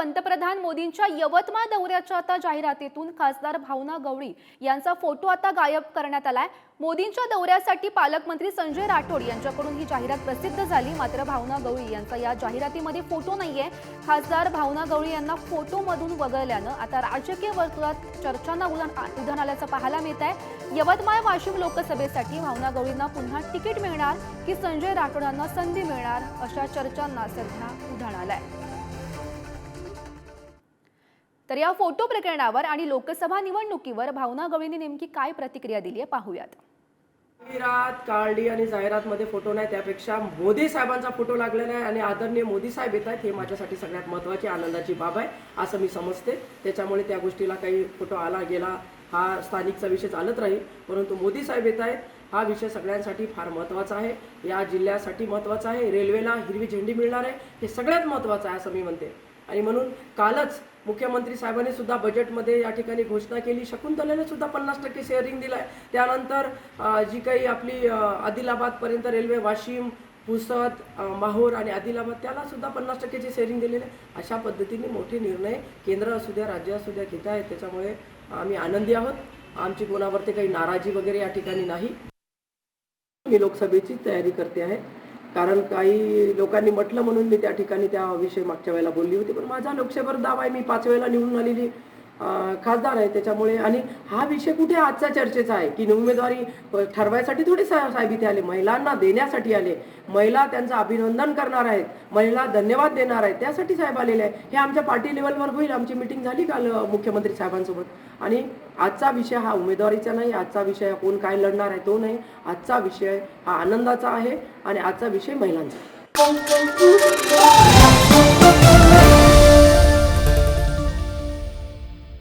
पंतप्रधान मोदींच्या यवतमाळ दौऱ्याच्या आता जाहिरातीतून खासदार भावना गवळी यांचा फोटो आता गायब करण्यात आलाय. मोदींच्या दौऱ्यासाठी पालकमंत्री संजय राठोड यांच्याकडून ही जाहिरात प्रसिद्ध झाली. मात्र भावना गवळी यांचा या जाहिरातीमध्ये फोटो नाहीये. खासदार भावना गवळी यांना फोटोमधून वगळल्यानं आता राजकीय वर्तुळात चर्चांना उधाण उधाण आल्याचं पाहायला मिळत आहे यवतमाळ वाशिम लोकसभेसाठी भावना गवळींना पुन्हा तिकीट मिळणार की संजय राठोडांना संधी मिळणार अशा चर्चांना सध्या उधाण आलंय. तर या फोटो प्रकरणावर आणि लोकसभा निवडणुकीवर भावना गवळींनी नेमकी काय प्रतिक्रिया दिली आहे पाहूयात. जाहिरात काळडी आणि जाहिरातमध्ये फोटो नाही त्यापेक्षा मोदी साहेबांचा फोटो लागलेला आहे आणि आदरणीय मोदी साहेब येत आहेत हे माझ्यासाठी सगळ्यात महत्त्वाची आनंदाची बाब आहे असं मी समजते. त्याच्यामुळे त्या गोष्टीला काही फोटो आला गेला हा स्थानिकचा विषय चालत राहील. परंतु मोदी साहेब येत आहेत हा विषय सगळ्यांसाठी फार महत्त्वाचा आहे. या जिल्ह्यासाठी महत्त्वाचा आहे रेल्वेला हिरवी झेंडी मिळणार आहे हे सगळ्यात महत्त्वाचं आहे असं मी म्हणते. आणि म्हणून कालच मुख्यमंत्री साहेबांनी सुद्धा बजेटमध्ये या ठिकाणी घोषणा केली. शकुंतलेने सुद्धा पन्नास टक्के शेअरिंग दिलं आहे त्यानंतर जी काही आपली आदिलाबादपर्यंत रेल्वे वाशिम पुसद माहूर आणि आदिलाबाद त्याला सुद्धा पन्नास टक्केची शेअरिंग दिलेले आहे. अशा पद्धतीने मोठे निर्णय केंद्र असू द्या राज्य असू द्या घेत आहेत. त्याच्यामुळे आम्ही आनंदी आहोत. आमची कोणावरती काही नाराजी वगैरे या ठिकाणी नाही. मी लोकसभेची तयारी करते आहे. कारण काही लोकांनी म्हटलं म्हणून मी त्या ठिकाणी त्याविषयी मागच्या वेळेला बोलली होती. पण माझा लोकसभेवर दावा आहे. मी पाच वेळेला निवडून आलेली खासदार आहे त्याच्यामुळे. आणि हा विषय कुठे आजचा चर्चेचा आहे? की उमेदवारी ठरवायसाठी थोडे सा- साहेब इथे आले महिलांना देण्यासाठी आले. महिला त्यांचं अभिनंदन करणार आहेत. महिला धन्यवाद देणार आहेत. त्यासाठी साहेब आलेले आहे हे आमच्या पार्टी लेवलवर होईल. आमची मिटिंग झाली काल मुख्यमंत्री साहेबांसोबत. आणि आजचा विषय हा उमेदवारीचा नाही. आजचा विषय कोण काय लढणार आहे तो नाही. आजचा विषय हा आनंदाचा आहे. आणि आजचा विषय महिलांचा